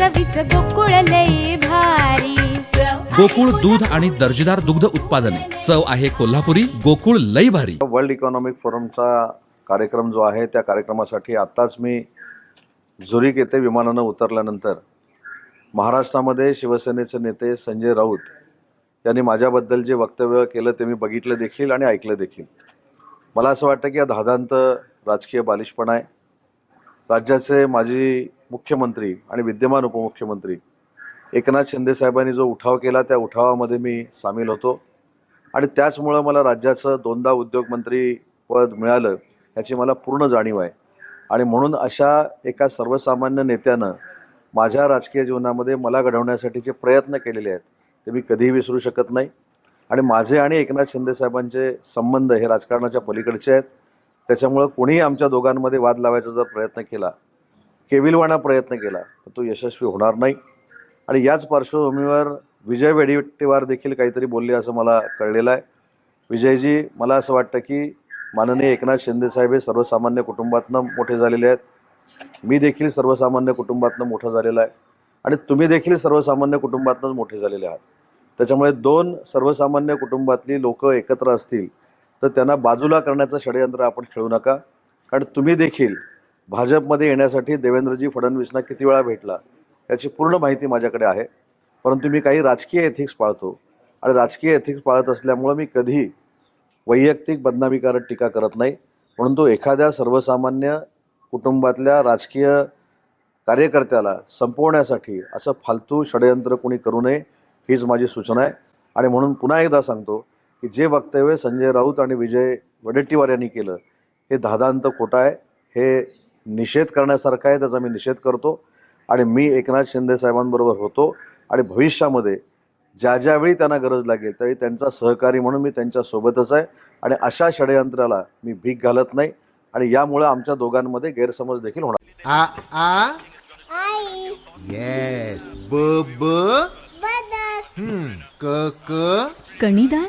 चवीच गोकुळ लई भारी. गोकुळ दूध आणि दर्जेदार दुग्ध उत्पादने. चव आहे कोल्हापुरी गोकुळ लई भारी. वर्ल्ड इकॉनॉमिक फोरमचा कार्यक्रम जो आहे त्या कार्यक्रमासाठी आत्ताच मी झुरिक येथे विमानानं उतरल्यानंतर महाराष्ट्रामध्ये शिवसेनेचे नेते संजय राऊत यांनी माझ्याबद्दल जे वक्तव्य केलं ते मी बघितलं देखील आणि ऐकलं देखील. मला असं वाटतं की हा धादांत राजकीय बालिशपणा आहे. राज्याचे माजी मुख्यमंत्री आणि विद्यमान उपमुख्यमंत्री एकनाथ शिंदे साहेबांनी जो उठाव केला त्या उठावामध्ये मी सामील होतो. आणि त्याचमुळं मला राज्याचं दोनदा उद्योगमंत्री पद मिळालं याची मला पूर्ण जाणीव आहे. आणि म्हणून अशा एका सर्वसामान्य नेत्यानं माझ्या राजकीय जीवनामध्ये मला घडवण्यासाठीचे प्रयत्न केलेले आहेत ते मी कधीही विसरू शकत नाही. आणि माझे आणि एकनाथ शिंदेसाहेबांचे संबंध हे राजकारणाच्या पलीकडचे आहेत. त्याच्यामुळं कोणीही आमच्या दोघांमध्ये वाद लावायचा जर प्रयत्न केला केविलवाणा प्रयत्न केला तर तो यशस्वी होणार नाही. आणि याच पार्श्वभूमीवर विजय वेडिट्टीवार देखील काहीतरी बोलले असं मला कळलेलं आहे. विजयजी मला असं वाटतं की माननीय एकनाथ शिंदेसाहेब हे सर्वसामान्य कुटुंबातनं मोठे झालेले आहेत. मी देखील सर्वसामान्य कुटुंबातनं मोठा झालेला आहे. आणि तुम्ही देखील सर्वसामान्य कुटुंबातनंच मोठे झालेले आहात. त्याच्यामुळे दोन सर्वसामान्य कुटुंबातली लोकं एकत्र असतील तर त्यांना बाजूला करण्याचं षडयंत्र आपण खेळू नका. कारण तुम्ही देखील भाजपमध्ये येण्यासाठी देवेंद्रजी फडणवीसना किती वेळा भेटला याची पूर्ण माहिती माझ्याकडे आहे. परंतु मी काही राजकीय एथिक्स पाळतो आणि राजकीय एथिक्स पाळत असल्यामुळं मी कधी वैयक्तिक बदनामीकारक टीका करत नाही. म्हणून तो एखाद्या सर्वसामान्य कुटुंबातल्या राजकीय कार्यकर्त्याला संपवण्यासाठी असं फालतू षडयंत्र कोणी करू नये हीच माझी सूचना आहे. आणि म्हणून पुन्हा एकदा सांगतो की जे वक्तव्य संजय राऊत आणि विजय वडेट्टीवार यांनी केलं हे धादांत खोटं आहे. हे निषेध करण्यासारखं आहे त्याचा मी निषेध करतो. आणि मी एकनाथ शिंदे साहेबांबरोबर होतो. आणि भविष्यामध्ये ज्या ज्यावेळी त्यांना गरज लागेल त्यावेळी त्यांचा सहकारी म्हणून मी त्यांच्यासोबतच आहे. आणि अशा षडयंत्राला मी भीक घालत नाही. आणि यामुळे आमच्या दोघांमध्ये गैरसमज देखील होणार. आ आ? आई. येस ब ब? हम्म क क? कणीदार